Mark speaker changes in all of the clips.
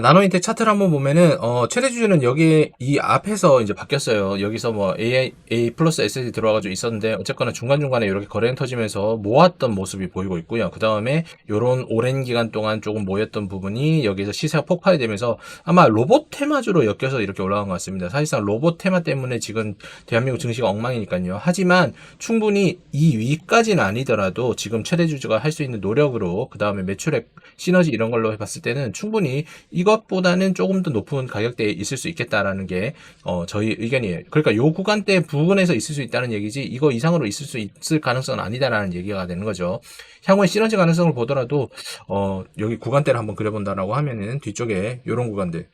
Speaker 1: 나노인텍 차트를 한번 보면은 어, 최대 주주는 여기 이 앞에서 이제 바뀌었어요. 여기서 뭐 A, A 플러스 SSD 들어와가지고 있었는데 어쨌거나 중간 중간에 이렇게 거래량 터지면서 모았던 모습이 보이고 있고요. 그 다음에 요런 오랜 기간 동안 조금 모였던 부분이 여기서 시세가 폭발이 되면서 아마 로봇 테마주로 엮여서 이렇게 올라간 것 같습니다. 사실상 로봇 테마 때문에 지금 대한민국 증시가 엉망이니까요. 하지만 충분히 이 위까지는 아니더라도 지금 최대 주주가 할 수 있는 노력으로 그 다음에 매출액 시너지 이런 걸로 해봤을 때는 충분히 이 것보다는 조금 더 높은 가격대에 있을 수 있겠다라는 게 어, 저희 의견이에요. 그러니까 요 구간대 부분에서 있을 수 있다는 얘기지 이거 이상으로 있을 수 있을 가능성은 아니다라는 얘기가 되는 거죠. 향후에 시너지 가능성을 보더라도 어, 여기 구간대를 한번 그려본다라고 하면은 뒤쪽에 요런 구간들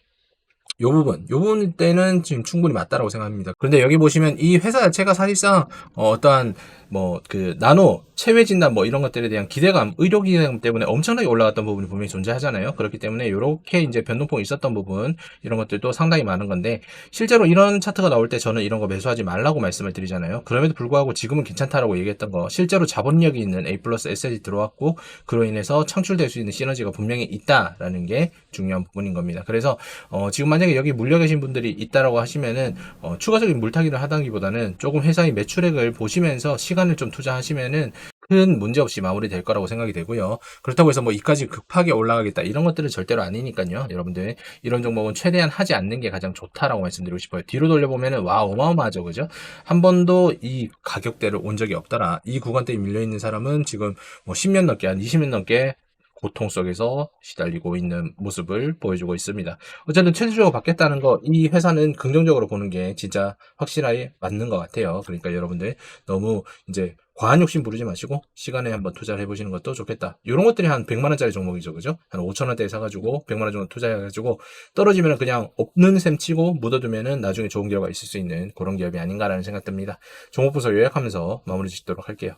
Speaker 1: 요 부분, 요 부분 때는 지금 충분히 맞다라고 생각합니다. 그런데 여기 보시면 이 회사 자체가 사실상 어, 떠한 뭐 그 나노 체외 진단 뭐 이런 것들에 대한 기대감, 의료 기대감 때문에 엄청나게 올라갔던 부분이 분명히 존재하잖아요. 그렇기 때문에 이렇게 이제 변동폭이 있었던 부분 이런 것들도 상당히 많은 건데 실제로 이런 차트가 나올 때 저는 이런 거 매수하지 말라고 말씀을 드리잖아요. 그럼에도 불구하고 지금은 괜찮다라고 얘기했던 거 실제로 자본력이 있는 A 플러스 SL이 들어왔고 그로 인해서 창출될 수 있는 시너지가 분명히 있다라는 게 중요한 부분인 겁니다. 그래서 어, 지금 만약에 여기 물려 계신 분들이 있다라고 하시면은 어, 추가적인 물타기를 하다기보다는 조금 회사의 매출액을 보시면서 시 간을 좀 투자하시면은 큰 문제 없이 마무리될 거라고 생각이 되고요. 그렇다고 해서 뭐 이까지 급하게 올라가겠다 이런 것들은 절대로 아니니까요. 여러분들 이런 종목은 최대한 하지 않는 게 가장 좋다라고 말씀드리고 싶어요. 뒤로 돌려보면은 와 어마어마하죠, 그죠? 한 번도 이 가격대를 온 적이 없더라. 이 구간대에 밀려 있는 사람은 지금 뭐 10년 넘게 한 20년 넘게 고통 속에서 시달리고 있는 모습을 보여주고 있습니다. 어쨌든 최대주가 바뀌었다는 거, 이 회사는 긍정적으로 보는 게 진짜 확실하게 맞는 것 같아요. 그러니까 여러분들 너무 이제 과한 욕심 부르지 마시고 시간에 한번 투자를 해보시는 것도 좋겠다. 이런 것들이 한 100만 원짜리 종목이죠, 그죠? 한 5천 원대에 사가지고 100만 원 정도 투자해가지고 떨어지면 그냥 없는 셈 치고 묻어두면은 나중에 좋은 결과 있을 수 있는 그런 기업이 아닌가라는 생각 듭니다. 종목 부서 요약하면서 마무리 짓도록 할게요.